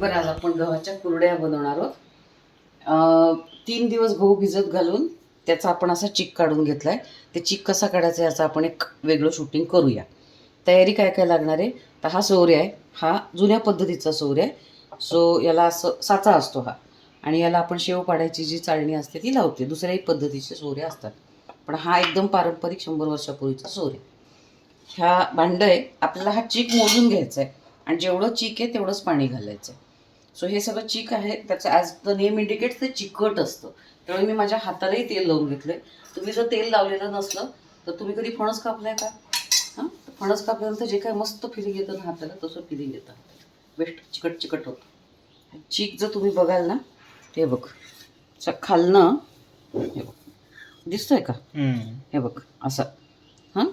बरं आज आपण गव्हाच्या कुरड्या बनवणार आहोत. तीन दिवस गहू भिजत घालून त्याचा आपण असा चिक काढून घेतला आहे ते चिक कसा काढायचा याचं आपण एक वेगळं शूटिंग करूया. तयारी काय काय लागणार आहे? तर हा सौर्य आहे. हा जुन्या पद्धतीचा सौर्य आहे. सो याला असं साचा असतो हा. आणि याला आपण शेव पाडायची जी चाळणी असते ती लावते. दुसऱ्याही पद्धतीचे सौर्य असतात. पण हा एकदम पारंपरिक शंभर वर्षापूर्वीचा सौर्य ह्या भांड आहे. आपल्याला हा चीक मोजून घ्यायचा आहे आणि जेवढं चीक आहे तेवढंच पाणी घालायचं आहे सो हे सगळं चीक आहे. त्याचं ॲज द नेम इंडिकेट्स ते चिकट असतं. त्यामुळे मी माझ्या हातालाही तेल लावून घेतलंय. तुम्ही जर तेल लावलेलं नसलं तर तुम्ही कधी फणस कापलाय का? हां? फणस कापल्यानंतर जे काय मस्त फिलिंग येतं ना हाताला तसं फिलिंग येतं बेस्ट चिकट चिकट होतं. चीक जर तुम्ही बघाल ना ते बघ. खालनं हे बघ. दिसतोय का? हे बघ असं. हां?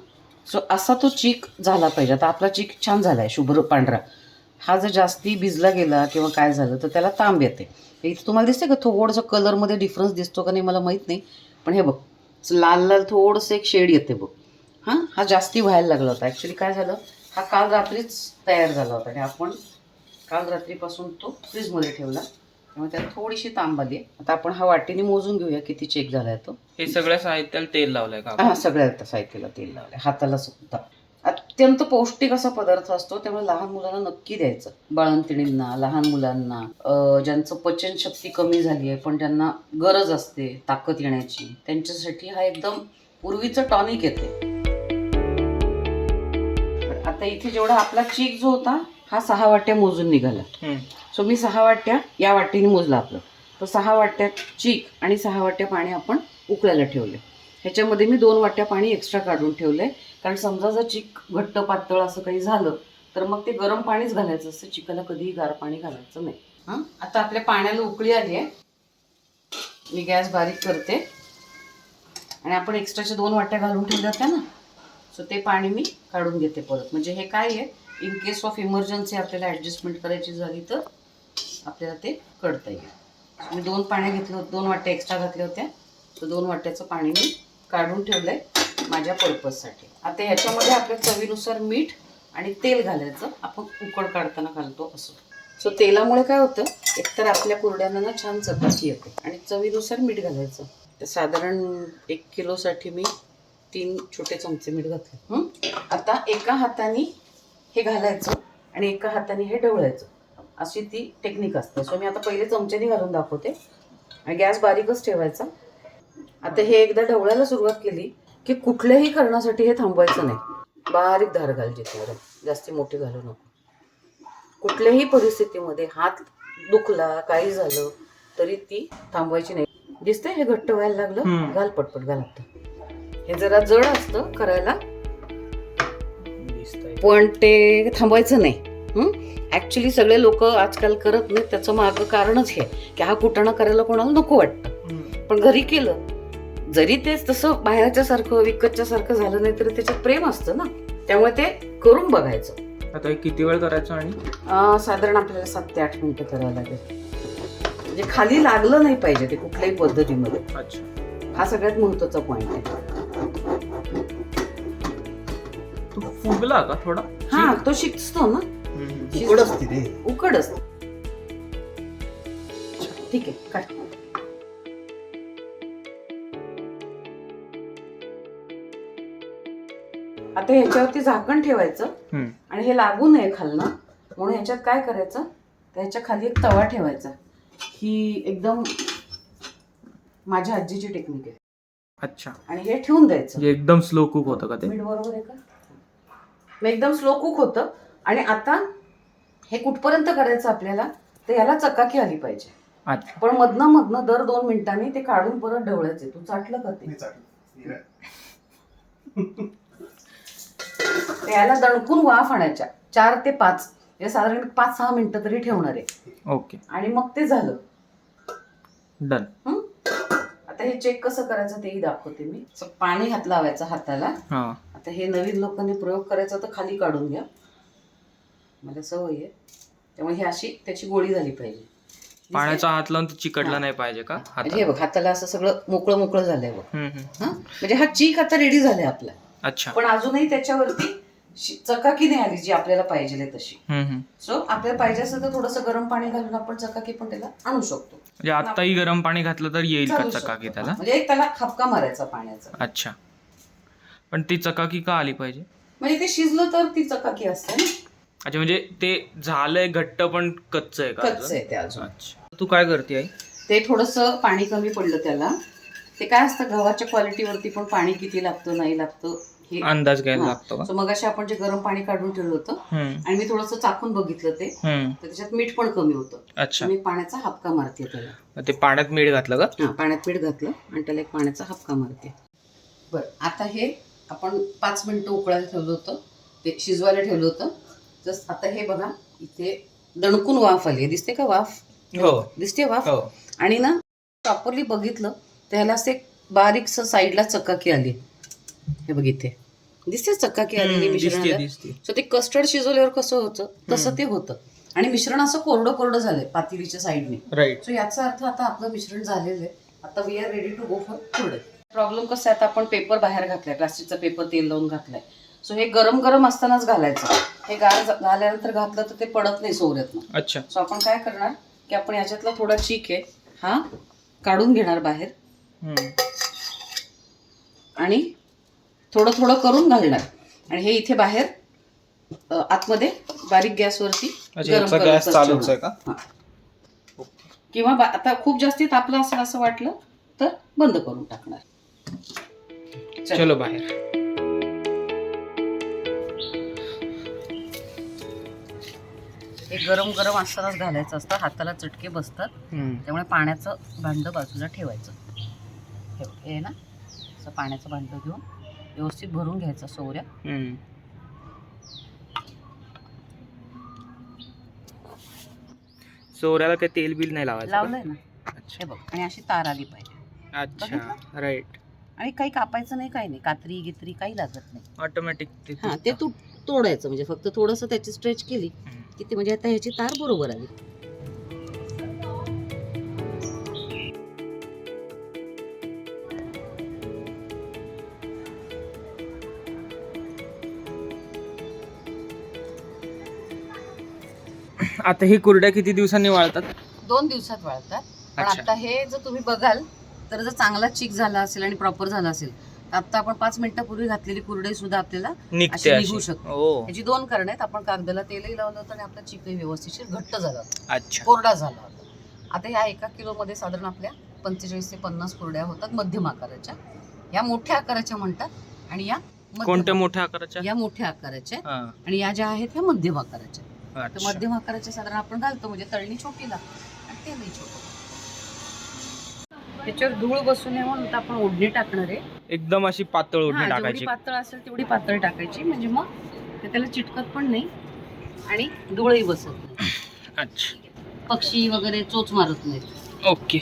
सो असा तो चीक झाला पाहिजे. आता आपला चीक छान झाला आहे शुभ्र पांढरा. हा जर जास्ती भिजला गेला किंवा काय झालं तर त्याला तांब येते. इथे तुम्हाला दिसते का? थोडंसं कलरमध्ये डिफरन्स दिसतो का नाही मला माहीत नाही. पण हे बघ लाल लाल थोडंसं एक शेड येते बघ. हां? हा जास्ती व्हायला लागला होता. ॲक्च्युली काय झालं? हा काल रात्रीच तयार झाला होता. आणि आपण काल रात्रीपासून तो फ्रीजमध्ये ठेवला. त्यामुळे त्याला थोडीशी तांब आली. आता आपण हा वाटीने मोजून घेऊया किती चेक झाला आहे तो. हे सगळ्या साहित्याला तेल लावलंय का हा सगळ्या साहित्याला तेल लावलंय. हाताला सुद्धा. अत्यंत पौष्टिक असा पदार्थ असतो त्यामुळे लहान मुलांना नक्की द्यायचं. बाळंतिणींना लहान मुलांना. ज्यांचं पचनशक्ती कमी झाली आहे पण ज्यांना गरज असते ताकद येण्याची त्यांच्यासाठी हा एकदम पूर्वीचं टॉनिक येते. आता इथे जेवढा आपला चीक जो होता हा सहा वाट्या मोजून निघाला. सो मी सहा वाट्या या वाटीने मोजला आपलं. तर सहा वाट्या चीक आणि सहा वाट्या पाणी आपण उकळायला ठेवले ह्याच्यामध्ये मी दोन वाट्या पाणी एक्स्ट्रा काढून ठेवलं आहे कारण समजा जर चिक घट्ट पातळ असं काही झालं तर मग ते गरम पाणीच घालायचं असतं. चिकाला कधीही गार पाणी घालायचं नाही. हां? आता आपल्या पाण्याला उकळी आली आहे. मी गॅस बारीक करते. आणि आपण एक्स्ट्राच्या दोन वाट्या घालून ठेवल्या होत्या ना सो ते पाणी मी काढून घेते परत. म्हणजे हे काय आहे? इन केस ऑफ इमर्जन्सी आपल्याला ॲडजस्टमेंट करायची झाली तर आपल्याला ते कळता येईल मी दोन पाण्या घेतलं होतं दोन वाट्या एक्स्ट्रा घातल्या होत्या. तर दोन वाट्याचं पाणी मी काढून ठेवलं आहे माझ्या पर्पजसाठी आता ह्याच्यामध्ये आपल्या चवीनुसार मीठ आणि तेल घालायचं. आपण उकड काढताना घालतो असं. सो तेलामुळे काय होतं? एकतर आपल्या कुरड्यांना ना छान चपाती येते. आणि चवीनुसार मीठ घालायचं. तर साधारण एक किलोसाठी मी तीन छोटे चमचे मीठ घातले. आता एका हाताने हे घालायचं आणि एका हाताने हे ढवळायचं. अशी ती टेक्निक असते. सो मी आता पहिले चमच्याने घालून दाखवते. आणि गॅस बारीकच ठेवायचा. आता हे एकदा ढवळायला सुरुवात केली की कुठल्याही करण्यासाठी हे थांबवायचं नाही. बारीक धार घाल जिथे जास्ती मोठी घालू नको. कुठल्याही परिस्थितीमध्ये हात दुखला काही झालं तरी ती थांबवायची नाही. दिसतंय हे घट्ट व्हायला लागलं. घाल पटपट घाल हे जरा जड असतं करायला. पण ते थांबवायचं नाही. ॲक्च्युली सगळे लोक आजकाल करत नाहीत. त्याचं मागं कारणच हे की हा कुटाणा करायला कोणाला नको वाटतं. पण घरी केलं जरी तेच तसं बाहेरच्या सारखं विकतच्या सारखं झालं नाही तरी त्याच्यात प्रेम असतं ना. त्यामुळे ते करून बघायचं. आता हे किती वेळ करायचं आणि? अं, साधारण आपल्याला सात ते आठ मिनिटं करावं लागेल. म्हणजे खाली लागलं नाही पाहिजे ते कुठल्याही पद्धतीमध्ये. अच्छा. हा सगळ्यात महत्त्वाचा पॉईंट आहे. तू फुगला का थोडा? हा तो शिकतो ना. हम्म. उकड असते रे. उकड असते. ठीक आहे काढ. आता ह्याच्यावरती झाकण ठेवायचं हम्म. आणि हे लागू नये खालनं. म्हणून ह्याच्यात काय करायचं? त्याच्याखाली एक तवा ठेवायचा. ही एकदम माझ्या आजीची टेक्निक आहे. अच्छा. आणि हे ठेवून द्यायचं. म्हणजे एकदम स्लो कुक होतं का ते? मीठ बरोबर आहे का? मग एकदम स्लो कुक होतं. आणि आता हे कुठपर्यंत करायचं आपल्याला? तर याला चकाकी आली पाहिजे. अच्छा. पण मधनं मधनं दर दोन मिनिटांनी ते काढून परत ढवळायचे तू चाटलं का ते? याला दणकून वाफ आणायच्या. चार ते पाच. हे साधारण पाच सहा मिनिटं तरी ठेवणार आहे. ओके. आणि मग ते झालं. डन. हं? आता हे चेक कसं करायचं तेही दाखवते मी. असं पाणी हात लावायचं हाताला. हा. आता हे नवीन लोकांनी प्रयोग करायचा तर खाली काढून घ्या. मला सवय आहे. त्यामुळे ही अशी त्याची गोळी झाली पाहिजे. पाण्याचा हात लावून ते चिकटला हा. नाही पाहिजे का? म्हणजे हे बघ हाताला असं सगळं मोकळं मोकळं झालंय बघ. हम्म, हम्म. हा? म्हणजे हा चीक आता रेडी झालाय आपला. अच्छा. पण अजूनही त्याच्यावरती चकाकी नाही आली जी आपल्याला पाहिजे तशी. सो आपल्याला पाहिजे असेल तर थोडंसं गरम पाणी घालून आपण चकाकी पण त्याला आणू शकतो. म्हणजे आत्ताही गरम पाणी घातलं तर येईल का चकाकी. त्याला? म्हणजे एक त्याला खपका मारायचा पाण्याचा. अच्छा. पण ती चकाकी का आली पाहिजे? म्हणजे ते शिजलं तर ती चकाकी असते ना. अच्छा म्हणजे ते झालंय घट्ट पण कच्च आहे कच्च? आहे ते अजून. अच्छा. तू काय करते आई? ते थोडस पाणी कमी पडलं त्याला. ते काय असतं गव्हाच्या क्वालिटीवरती पण पाणी किती लागतं नाही लागतं अंदाज घ्यायला. लागतो का? मग आपण जे गरम पाणी काढून ठेवलं होतं आणि मी थोडंसं चाकून बघितलं ते. तर त्याच्यात मीठ पण कमी होतं. अच्छा. मी पाण्याचा हापका मारते त्याला. ते पाण्यात मीठ घातलं का? हा पाण्यात मीठ घातलं आणि त्याला एक पाण्याचा हापका मारते. बरं आता हे आपण पाच मिनिटं उकळायला ठेवलं होतं. ते शिजवायला ठेवलं होतं. जस्ट आता हे बघा इथे दणकून वाफ आली. दिसते का वाफ? हो. दिसते वाफ? हो. आणि ना प्रॉपरली बघितलं तर ह्याला असे बारीकसं साईडला चकाकी आली. हे बघ इथे. दिसते चकाकी आलेली मिश्रणाला दिसते सो ते कस्टर्ड शिजवल्यावर कसं होतं? तसं ते होतं. आणि मिश्रण असं कोरडं कोरडं झालंय पातेलीच्या साईडने राईट सो याचा अर्थ आता आपलं मिश्रण झालेलं आहे. आता we are ready to go for पुढे प्रॉब्लेम कसा आहे? आता आपण पेपर बाहेर घातलाय. प्लास्टिकचा पेपर तेल लावून घातलाय. सो हे गरम गरम असतानाच घालायचं. हे गार झाल्यानंतर घातलं तर ते पडत नाही सोऱ्यातनं अच्छा. सो आपण काय करणार? की आपण याच्यातला थोडा चीक आहे हा काढून घेणार बाहेर. आणि थोडं थोडं करून घालणार आणि हे इथे बाहेर अ, आतमध्ये बारीक गॅसवरती गरम गॅस चालूच ठेवणार. आहे का. किंवा आता खूप जास्ती तापलं असेल असं वाटलं तर बंद करून टाकणार चल. बाहेर हे गरम गरम असतानाच घालायचं असतं हाताला चटके बसतात हम्म. त्यामुळे पाण्याचं भांडं बाजूला ठेवायचं हे हे ना असं पाण्याचं भांडं घेऊन व्यवस्थित भरून घ्यायचं सोऱ्या. सोऱ्याला काही तेल बिल नाही लावायचं? लावलंय ना. अच्छा. हे बघ आणि अशी तार आली पाहिजे. अच्छा राईट आणि काही कापायचं नाही काही नाही. कात्री गित्री काही लागत नाही. ऑटोमॅटिक ते हा ते तू तोडायचं म्हणजे फक्त थोडंसं त्याची स्ट्रेच केली. की ते म्हणजे आता ह्याची तार बरोबर आली. आता ही कुरड्या किती दिवसांनी वाळतात? दोन दिवसात वाळतात. पण अच्छा. आता हे जर तुम्ही बघाल तर जर चांगला चिक झाला असेल आणि प्रॉपर झाला असेल तर आता आपण पाच मिनिटापूर्वी घातलेली कुरडई सुद्धा आपल्याला निघते अशी अशी. निघू शकते. ओ याची दोन कारण आहेत. आपण कागदाला तेलही लावलं होतं आणि आपला चिकही व्यवस्थिशीर घट्ट झाला होता. अच्छा. कोरडा झाला होता. आता ह्या एका किलोमध्ये साधारण आपल्या पंचेचाळीस ते पन्नास कुरड्या होतात मध्यम आकाराच्या. या मोठ्या आकाराच्या म्हणतात आणि या मध्यम- कोणत्या मोठ्या आकाराच्या? या मोठ्या आकाराच्या. हा, आणि या ज्या आहेत ह्या मध्यम आकाराच्या. तर. मध्यम आकाराच्या साधारण आपण घालतो म्हणजे तळणी छोटी लागते आणि तेलही छोटं. त्याच्यावर धूळ बसू नये म्हणून आपण ओढणी टाकणार आहे. एकदम अशी पातळ हा, ओढणी जेवढी टाकायची. पातळ असेल तेवढी पातळ टाकायची म्हणजे मग ते त्याला चिटकत पण नाही आणि धुळही बसत नाही. अच्छा. पक्षी वगैरे चोच मारत नाहीत. ओके.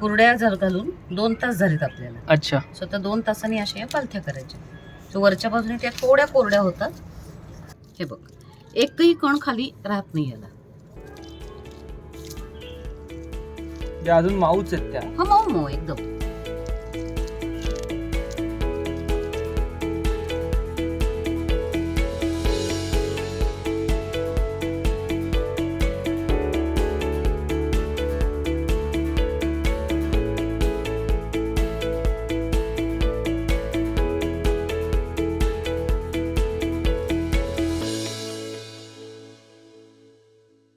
कुरड्या जर घालून दोन तास झालेत आपल्याला. अच्छा. स्वतः दोन तासांनी अशा या पालथ्या करायच्या. सो वरच्या बाजूने त्या थोड्या कोरड्या होतात. हे बघ. एकही कण खाली राहत नाही याला अजून माऊच आहेत त्या. हा मऊ मऊ एकदम.